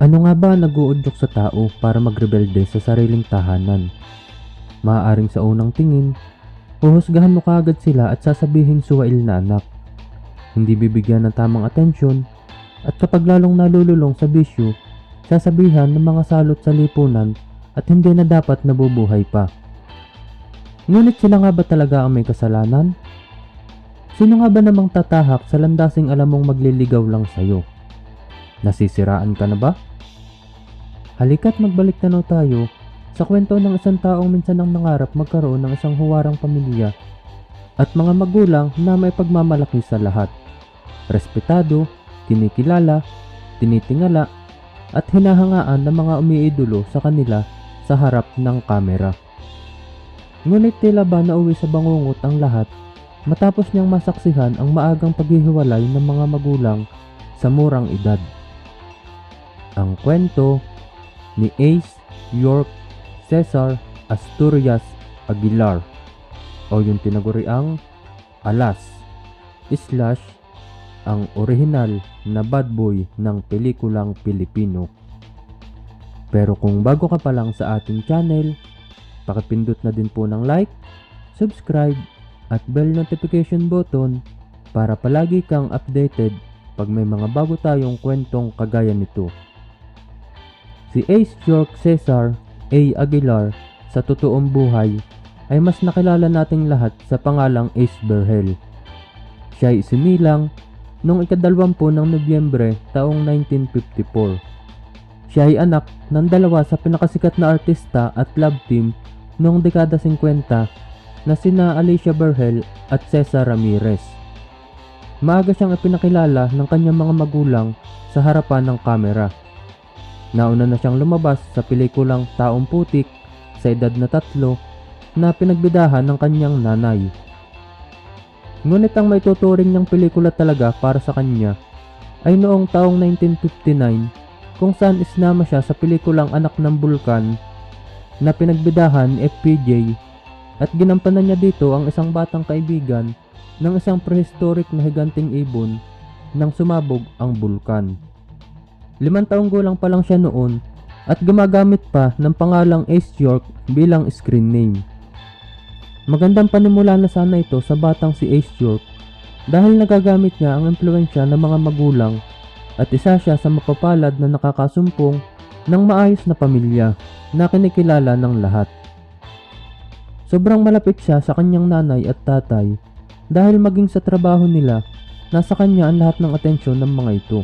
Ano nga ba naguudyok sa tao para magrebelde sa sariling tahanan? Maaaring sa unang tingin, huhusgahan mo kaagad sila at sasabihin suwail na anak. Hindi bibigyan ng tamang atensyon at kapag lalong nalululong sa bisyo, sasabihan ng mga salot sa lipunan at hindi na dapat nabubuhay pa. Ngunit sila nga ba talaga ang may kasalanan? Sino nga ba namang tatahak sa landasing alam mong magliligaw lang sa'yo? Nasisiraan ka na ba? Halika't magbalik tanaw tayo sa kwento ng isang taong minsan ang nangarap magkaroon ng isang huwarang pamilya at mga magulang na may pagmamalaki sa lahat. Respetado, kinikilala, tinitingala, at hinahangaan ng mga umiidolo sa kanila sa harap ng kamera. Ngunit tila ba nauwi sa bangungot ang lahat matapos niyang masaksihan ang maagang paghihiwalay ng mga magulang sa murang edad. Ang kwento ni Ace York Cesar Asturias Aguilar o yung tinaguriang Alas slash ang orihinal na bad boy ng pelikulang Pilipino. Pero kung bago ka pa lang sa ating channel, pakipindot na din po ng like, subscribe, at bell notification button para palagi kang updated pag may mga bago tayong kwentong kagaya nito. Si Ace York Cesar A. Aguilar sa totoong buhay ay mas nakilala nating lahat sa pangalang Ace Berhel. Siya ay isinilang noong ikadalwampu ng Nobyembre taong 1954. Siya ay anak ng dalawa sa pinakasikat na artista at love team noong dekada 50 na sina Alicia Berhel at Cesar Ramirez. Maaga siyang ipinakilala ng kanyang mga magulang sa harapan ng kamera. Nauna na siyang lumabas sa pelikulang Taong Putik sa edad na tatlo na pinagbidahan ng kanyang nanay. Ngunit ang may tuturing niyang pelikula talaga para sa kanya ay noong taong 1959 kung saan isnama siya sa pelikulang Anak ng Bulkan na pinagbidahan FPJ at ginampanan niya dito ang isang batang kaibigan ng isang prehistoric na higanting ibon nang sumabog ang bulkan. Limang taong gulang pa lang siya noon at gumagamit pa ng pangalang Ace York bilang screen name. Magandang panimula na sana ito sa batang si Ace York dahil nagagamit niya ang impluensya ng mga magulang at isa siya sa mapapalad na nakakasumpong ng maayos na pamilya na kinikilala ng lahat. Sobrang malapit siya sa kanyang nanay at tatay dahil maging sa trabaho nila, nasa kanya ang lahat ng atensyon ng mga ito.